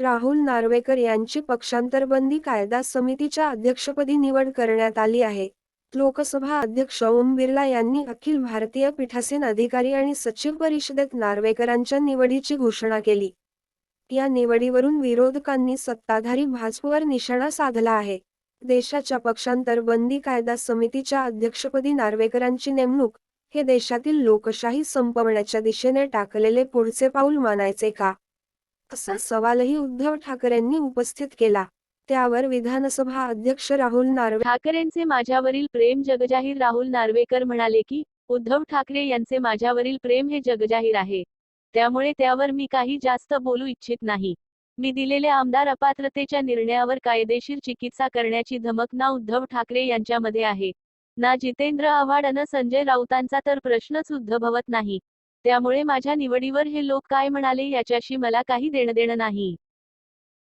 राहुल नार्वेकर यांची पक्षांतरबंदी कायदा समितीच्या अध्यक्षपदी निवड करण्यात आली आहे. लोकसभा अध्यक्ष ओम बिर्ला यांनी अखिल भारतीय पीठासीन अधिकारी आणि सचिव परिषदेत नार्वेकरांच्या निवडीची घोषणा केली. या निवडीवरून विरोधकांनी सत्ताधारी भाजपवर निशाणा साधला आहे. देशाच्या पक्षांतरबंदी कायदा समितीच्या अध्यक्षपदी नार्वेकरांची नेमणूक हे देशातील लोकशाही संपवण्याच्या दिशेने टाकलेले पुढचे पाऊल मानायचे का? असा सवालही उद्धव ठाकरेंनी उपस्थित केला. त्यावर विधानसभा अध्यक्ष राहुल नार्वे ठाकरेंचे माझ्यावरील प्रेम जगजाहीर राहुल नार्वेकर म्हणाले की उद्धव ठाकरे यांचे माझ्यावरील प्रेम हे जगजाहीर आहे. त्यामुळे त्यावर मी काही जास्त बोलू इच्छित नाही. मी दिलेल्या आमदार अपात्रतेच्या निर्णयावर कायदेशीर चिकित्सा करण्याची धमक ना उद्धव ठाकरे यांच्यामध्ये आहे. ना जितेंद्र आव्हाड अन संजय राऊतांचा तर प्रश्नच उद्भवत नाही. त्यामुळे माझ्या निवडीवर हे लोक काय म्हणाले याच्याशी मला काही देणं देणं नाही.